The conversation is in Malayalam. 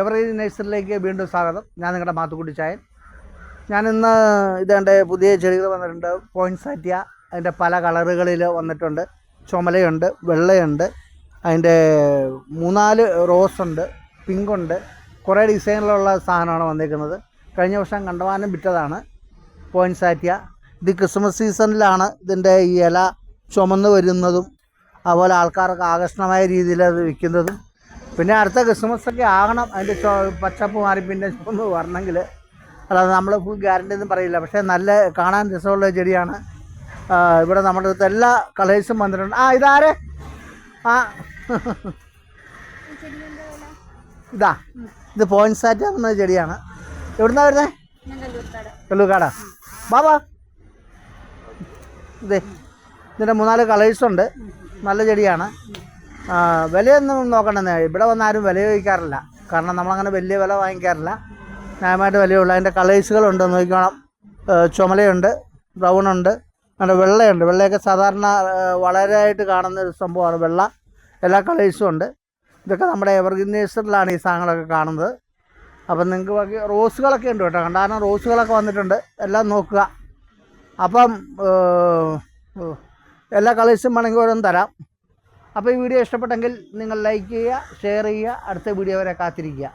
എവറി നേഴ്സറിയിലേക്ക് വീണ്ടും സ്വാഗതം. ഞാൻ നിങ്ങളുടെ മാത്തുക്കുട്ടി ചായൻ. ഞാനിന്ന് ഇതേണ്ട പുതിയ ചെടികൾ വന്നിട്ടുണ്ട്. പോയിൻസാറ്റിയ അതിന്റെ പല കളറുകളിൽ വന്നിട്ടുണ്ട്. ചുമലയുണ്ട് വെള്ളയുണ്ട് അതിന്റെ മൂന്നാൽ റോസ് ഉണ്ട് പിങ്ക് ഉണ്ട്. കുറേ ഡിസൈനിലുള്ള സാധനമാണ് വന്നിരിക്കുന്നത്. കഴിഞ്ഞ വർഷം കണ്ടമാനം വിറ്റതാണ് പോയിൻസാറ്റിയ ഇത് ക്രിസ്മസ് സീസണിലാണ് ഇതിന്റെ ഈ ഇല ചുമന്ന് വരുന്നതും അതുപോലെ ആൾക്കാർക്ക് ആകർഷണമായ രീതിയിൽ അത് വിൽക്കുന്നതും. പിന്നെ അടുത്ത ക്രിസ്മസ് ഒക്കെ ആകണം അതിന്റെ പച്ചപ്പ് മാറി പിന്നെ ഒന്ന് വരണമെങ്കിൽ അല്ലാതെ നമ്മൾ ഫുൾ ഗ്യാരണ്ടി ഒന്നും പറയില്ല. പക്ഷേ നല്ല കാണാൻ രസമുള്ള ചെടിയാണ്. ഇവിടെ നമ്മുടെ അടുത്ത് എല്ലാ കളേഴ്സും വന്നിട്ടുണ്ട്. ആ ഇതാരെ? ആ. ഇതാ. ഇത് പോയിൻസാറ്റ് എന്ന ചെടിയാണ്. എവിടുന്നാ വരുന്നത് കല്ലൂക്കാടാ ബാബാ. ഇതേ ഇതിന്റെ മൂന്നാൽ കളേഴ്സുണ്ട് നല്ല ചെടിയാണ്. വിലയൊന്നും നോക്കണ്ടെന്നേ. ഇവിടെ വന്ന് ആരും വില ചോദിക്കാറില്ല. കാരണം നമ്മളങ്ങനെ വലിയ വില വാങ്ങിക്കാറില്ല. ന്യായമായിട്ട് വിലയുള്ളൂ. അതിന്റെ കളേഴ്സുകളുണ്ട് നോക്കിക്കോണം. ചുമലയുണ്ട്. ബ്രൗൺ ഉണ്ട്. അങ്ങനെ വെള്ളയുണ്ട്. വെള്ളയൊക്കെ സാധാരണ വളരെ വളരെയായിട്ട് കാണുന്ന ഒരു സംഭവമാണ്. വെള്ള എല്ലാ കളേഴ്സും ഉണ്ട്. ഇതൊക്കെ നമ്മുടെ എവർഗ്രീൻ നേഴ്സറിലാണ് ഈ സാധനങ്ങളൊക്കെ കാണുന്നത്. അപ്പം നിങ്ങൾക്ക് ബാക്കി റോസുകളൊക്കെ ഉണ്ട് കേട്ടോ. കണ്ടാരണം റോസുകളൊക്കെ വന്നിട്ടുണ്ട്. എല്ലാം നോക്കുക. അപ്പം എല്ലാ കളേഴ്സും വേണമെങ്കിൽ ഓരോന്നും തരാം. അപ്പോൾ ഈ വീഡിയോ ഇഷ്ടപ്പെട്ടെങ്കിൽ നിങ്ങൾ ലൈക്ക് ചെയ്യുക ഷെയർ ചെയ്യുക അടുത്ത വീഡിയോ വരെ കാത്തിരിക്കുക.